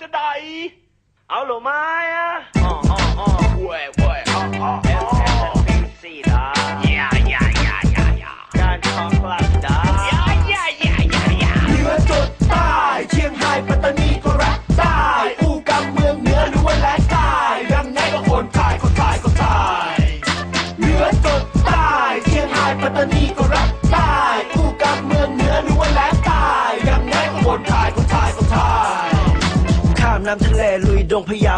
จะได้เอาหรือไม่อะอ๋ออ๋ออ๋อเว้ยเว้ยอ๋ออ๋อเออ๋ลเออลบีซีดาอย่าอย่าอย่าอย่าอย่าการทองกลับ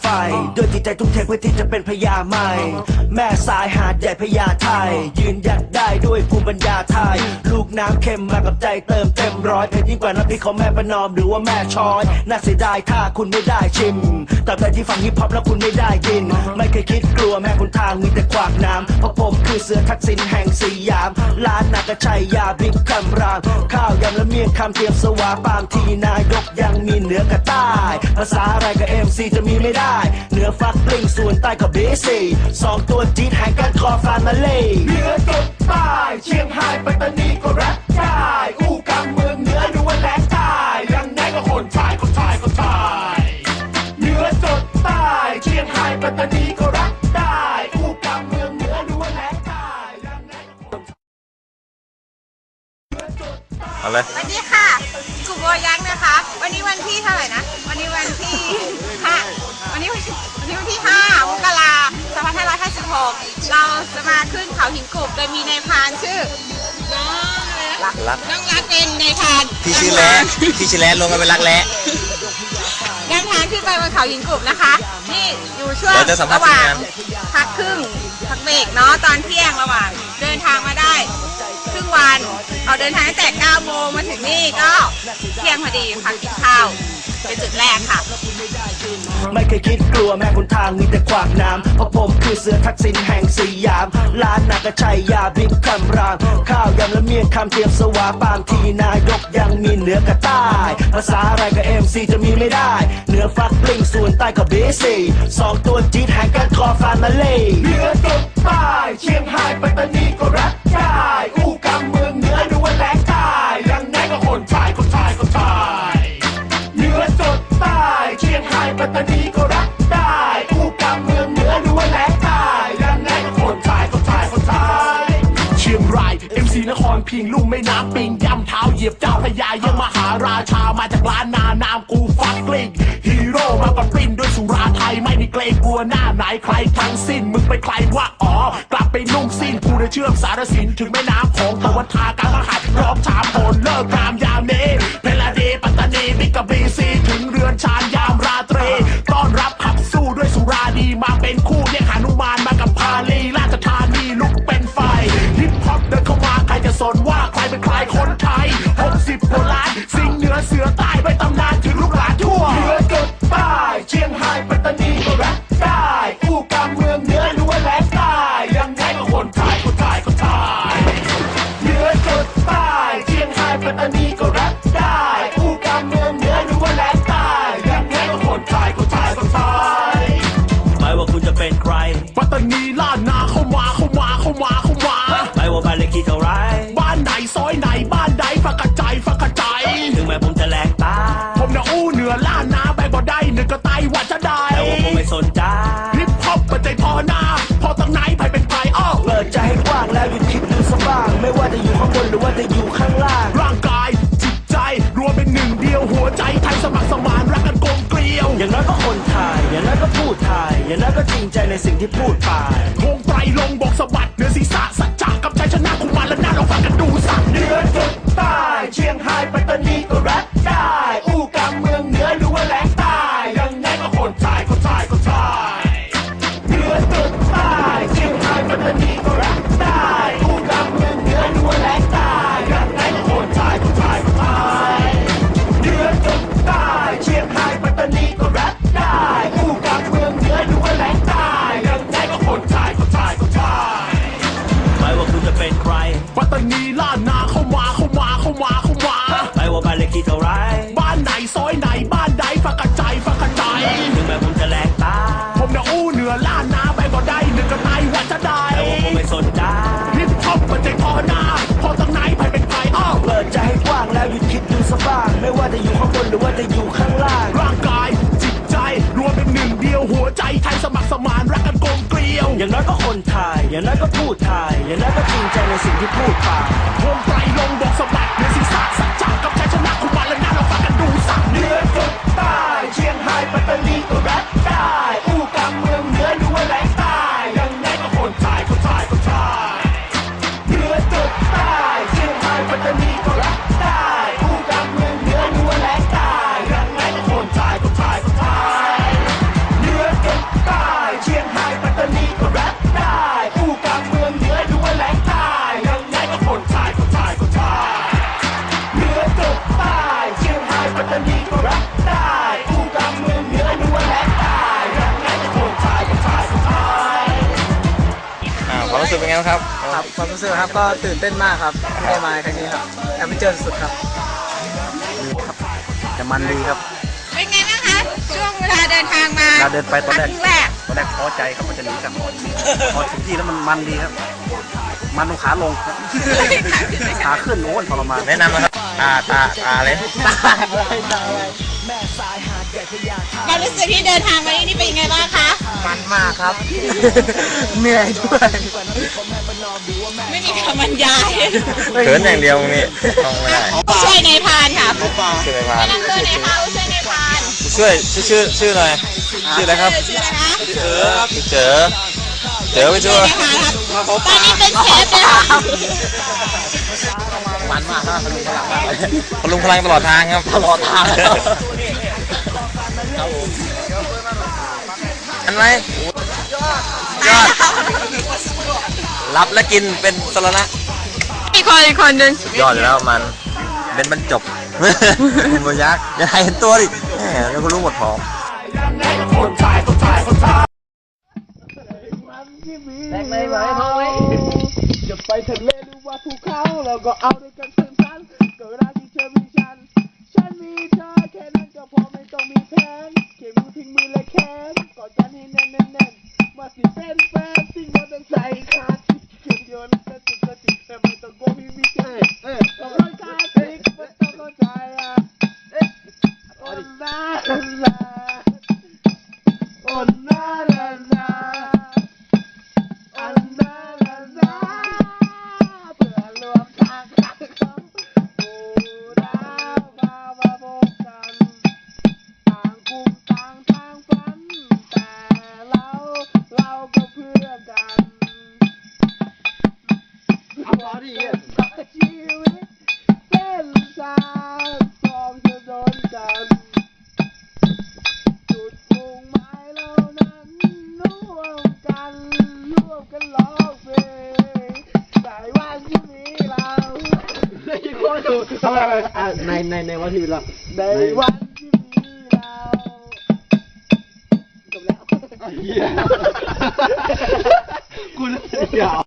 ไฟ ด้วยจิตใจทุ่มเทเพื่อที่จะเป็นพญาใหม่ แม่สายหาดใหญ่พญาไทย ยืนหยัดได้ด้วยภูมิปัญญาไทย ลูกน้ำเค็มมากับใจเติมเต็มร้อยเผ็ดยิ่งกว่าน้ำพริกของแม่ประนอมหรือว่าแม่ช้อยน่าเสียดายถ้าคุณไม่ได้ชิมตราบใดที่ฟังฮิปฮอปแล้วคุณไม่ได้ยิน ไม่เคยคิดกลัวแม่คุณทางมีแต่ขวากน้ำเพราะผมคือเสือทักษิณแห่งสยามล้านนากระชัยยาบิ๊กคำรามข้าวยำและเมี่ยงคำเตรียมสวาปามทีนายกยังมีเหนือกับใต้ภาษาอะไรกับเอ็มซีจะมีไม่ได้เหนือฟักปลิงส่วนใต้กับเบสีสองตัวจี๊ดแห่งกันคอฟานมาเลยเหนือจดใต้เชียงรายปัตตานีก็รักใต้อู้ บหกเราจะมาขึ้นเขาหินกบโดยมีนายพรานชื่อน้องอะไรนะรักรักน้องรักเป็นนายพรานที่ชื่อแล้ที่ชื่อแล้ลงกันเป็นรักแล้นายพรานขึ้นไปบนเขาหินกบนะคะ นี่อยู่ช่วงเดี๋ยวจะสัมภาษณ์ระหว่างทีมงานพักครึ่งพักเบรกเนาะตอนเที่ยงระหว่างเดินทางมาได้ครึ่ง วันเอาเดินทางตั้งแต่ 9 โมงมาถึงนี่ก็เที่ยงพอดีพักกินข้าวเป็นจุดแรกค่ะ ไม่เคยคิดกลัวแม่คุณทางมีแต่ขวากน้ำเพราะผมคือเสือทักษิณแห่งสยามล้านนากระชัยยาบิ๊กคำราม ข้าวยำและเมี่ยงคำเตรียมสวาปามทีนายกยังมีเหนือกับใต้ภาษาอะไรกับเอ็มซีจะมีไม่ได้ เหนือฟักกลิ้งส่วนใต้กับเบสีสองตัวจี๊ดแห่งกันคอฟานมาเล่เหนือจดใต้เชียงรายปัตตานีก็รักใต้อู้ ปัตตานีก็รักใต้อู้กำเมืองเหนือหรือว่าแหลงใต้ยังไงก็คนไทยคนไทยคนไทยเชียงราย MC นครพิงลุ่มแม่น้ำปิงย่ำเท้าเหยียบเจ้าพระยายังมหาราชามาจากล้านนานามกูฟักกลิ้งฮีโร่มากับปริ้นด้วยสุราไทย ไม่มีเกรงกลัวหน้าไหนใครทั้งสิ้น มึงไปใครว่าอ๋อกลับไปนุ่งสิ้นกูได้เชื่อมสารสินถึงแม่น้ำของตะวันทากลางมหัดร้องชามโผลเลิกกามยามนี้เพลาดีปัตตานีมิกะบีซี แล้วก็จริงใจในสิ่งที่พูดไปคงไตรลงบอก ไทยสมัครสมานรักกันกลมเกลียว อย่างน้อยก็คนไทย อย่างน้อยก็พูดไทย อย่างน้อยก็จริงใจในสิ่งที่พูดไปโวมไตรลงบกสมัครในศีรษะสัจจะกับชัยชนะคุณมาและหน้าเราฟังกันดูสั่งเนื้อจนใต้เชียงรายปัตตานีตัวแรกได้อู้กำเมืองเหนือดูว่าแหลงตายยังไงก็คนไทยคนไทยคนไทยเหนือจนใต้เชียงรายปัตตานีตัวแรก ชียงรายปัตตานีก็แรปได้อู้กำเมืองเหนือดูว่าแรงใต้ยังไงก็คนไทยคนไทยคนไทยอ่าความรู้สึกเป็นไงบ้างครับ ครับความรู้สึกครับก็ตื่นเต้นมากครับที่ได้มาครั้งนี้ครับแอดเวนเจอร์สุดๆครับดีครับแต่มันดีครับเป็นไงบ้างคะช่วงเวลาเดินทางมาเราเดินไปตอนแรกครั้งแรกตอนแรกท้อใจครับมันจะหนีกลับก่อนพอถึงที่แล้วมันมันดีครับ มันตรงขาลงครับขาขึ้นโน้นทรมานแนะนำนะครับ ตาตาตาเลยความรู้สึกที่เดินทางมานี่นี่เป็นยังไงบ้างคะมันมากครับ เหนื่อยด้วย ไม่มีคำบรรยายเขินอย่างเดียวนี่ท่องไม่ได้ผู้ช่วยในายพรานค่ะชื่ออะไรมาแนะนำตัวหน่อยค่ะผู้ช่วยในายพรานช่วยชื่อชื่อชื่อหน่อยชื่ออะไรครับชื่ออะไรคะชื่อเจอเจอไปช่วยในายพรานครับตอนนี้เป็นเชฟเลยค่ะ มากครับพลุงพลังมากพลุงพลังตลอดทางครับตลอดทางอันไหมยอดรับและกินเป็นสรณะอีกคนอีกคนหนึ่งยอดอยู่แล้วมันเป็นบรรจบคุณบยักษ์ยาให้เห็นตัวดิแหมแล้วก็รู้หมดพร้อมยังไงก็คนไทยคนไทยคนไทยแตกเลยไหมท้องไหม จะไปทะเลหรือว่าภูเขาเราก็เอาด้วยกันสั้นั้นก็เวลาที่เธอมีฉัน ฉันมีเธอแค่นั้นก็พอไม่ต้องมีแผนเข็มมือทิ้งมือและแขนกอดกันให้แน่นแน่นๆมาสิเป็นแฟนสิ่ง ในในในวันที่มีเราในวันที่มีเราจบแล้วกูเล่นยาว